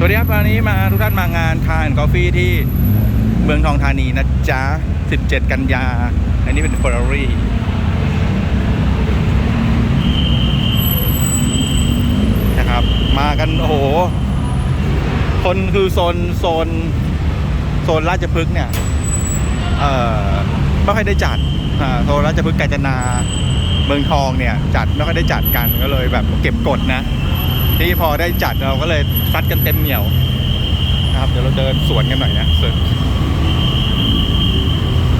สวัสดีครับวันนี้มาทุกท่านมางานทานกาแฟที่เมืองทองธานีนะจ๊ะ 17 กันยา อันนี้เป็น Ferrari นะครับ มากันโอ้โห คนคือโซนโซนโซนราชพฤกษ์เนี่ย เอ่อไม่ค่อยได้จัดโซนราชพฤกษ์กาญจนาเมืองทองเนี่ย จัดไม่ค่อยได้จัดกันก็เลยแบบเก็บกดนะ ที่พอได้จัดเราก็เลยซัดกันเต็มเหนียวนะครับเดี๋ยวเราเดินสวนกันหน่อยนะ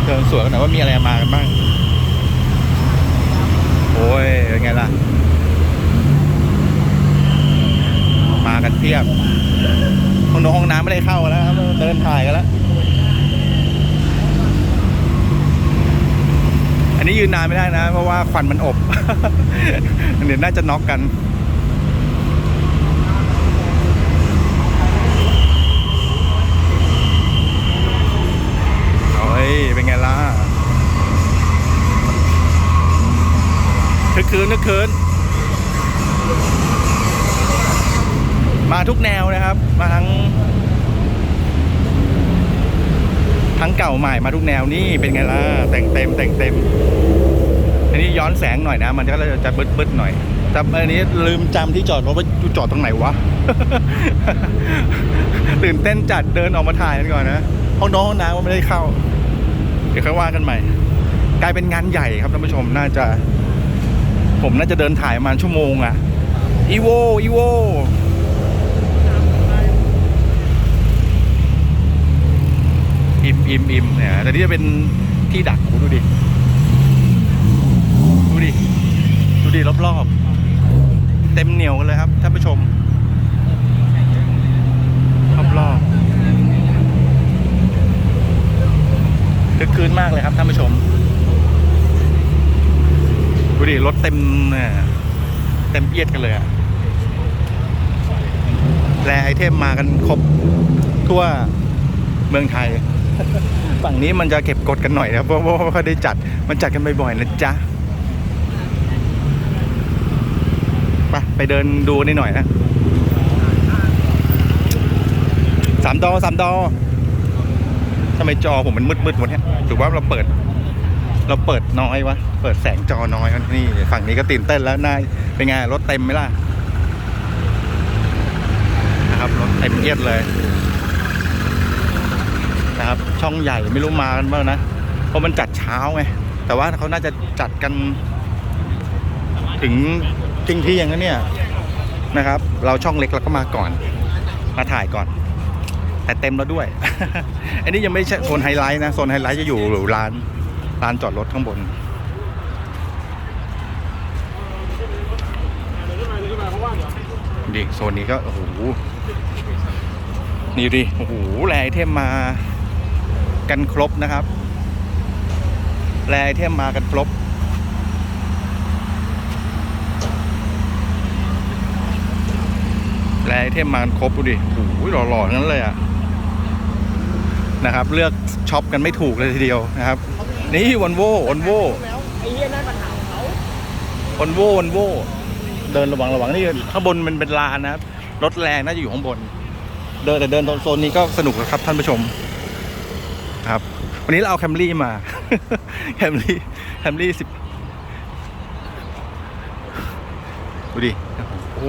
เดินสวนกันหน่อยว่ามีอะไรมากันบ้างโอ้ยเป็นไงล่ะ มากันเพียบห้องน้ห้องน้ำไม่ได้เข้าแล้วครับเดินถ่ายกันแล้ว อันนี้ยืนนานไม่ได้นะ เพราะว่าควันมันอบเดี๋ยวน่าจะน็อกกัน เฮ้ย เป็นไงล่ะ นึกคืนนึกคืนมาทุกแนวนะครับ มาทั้ง ทั้งเก่าใหม่มาทุกแนวนี่เป็นไงล่ะ แต่งเต็มแต่งเต็ม อันนี้ย้อนแสงหน่อยนะ มันก็จะบึดบึดๆหน่อยแต่อันนี้ลืมจำที่จอดรถว่าจอดตรงไหนวะ ตื่นเต้นจัดเดินออกมาถ่ายกันก่อนนะ ห้องน้องห้องน้ำว่าไม่ได้เข้า เดี๋ยวค่อยว่ากันใหม่ กลายเป็นงานใหญ่ครับท่านผู้ชมน่าจะ ผมน่าจะเดินถ่ายประมาณชั่วโมงอะอีโวอีโวอิมอิมอิมเนี่ยแต่นี่จะเป็นที่ดักดูดิ ดูดิ ดูดิรอบๆ เต็มเหนียวกันเลยครับท่านผู้ชมรอบๆคึกคืนมากเลยครับท่านผู้ชม ดิรถเต็มเต็มเอียดกันเลยอะแรไอเทมมากันครบทั่วเมืองไทย ฝั่งนี้มันจะเก็บกดกันหน่อยนะครับเพราะว่าไม่ค่อยได้จัดมันจัดกันบ่อยๆนะจ๊ะไปไปเดินดูนิดหน่อยนะสามดอสามดอทำไมจอผมมันมืดๆวะเนี่ยถือว่าเราเปิด เราเปิดน้อยวะ เปิดแสงจอน้อยนี่ฝั่งนี้ก็ตื่นเต้นแล้วนายเป็นไงรถเต็มไหมล่ะนะครับรถเต็มเอียดเลยนะครับ ช่องใหญ่ไม่รู้มากันบ้างนะเพราะมันจัดเช้าไงแต่ว่าเขาน่าจะจัดกัน ถึงจริงที่ย่างนั้นเนี่ยนะครับ เราช่องเล็กเราก็มาก่อน มาถ่ายก่อน แต่เต็มแล้วด้วย อันนี้ยังไม่ใช่โซนไฮไลท์นะโซนไฮไลท์จะอยู่ร้าน ลานจอดรถข้างบนดิโซนนี้ก็ โอ้โห นี่ดิ โอ้โหแรไอเทมมากันครบนะครับแรไอเทมมากันครบแรไอเทมมากันครบดูดิ โอ้โหหล่อๆนั้นเลยอะนะครับ เลือกช็อปกันไม่ถูกเลยทีเดียวนะครับ นี่วันโววันโวไอ้เหี้ยนั่นปัญหาของเขาวันโววันโวเดินระวังระวังนี่ข้างบนมันเป็นลานนะครับรถแรงน่าจะอยู่ข้างบน เดินแต่เดินตรงโซนนี้ก็สนุกนะครับท่านผู้ชม ครับ วันนี้เราเอาแคมรี่มาแคมรี่แคมรี่สิบดูดิโอ้โห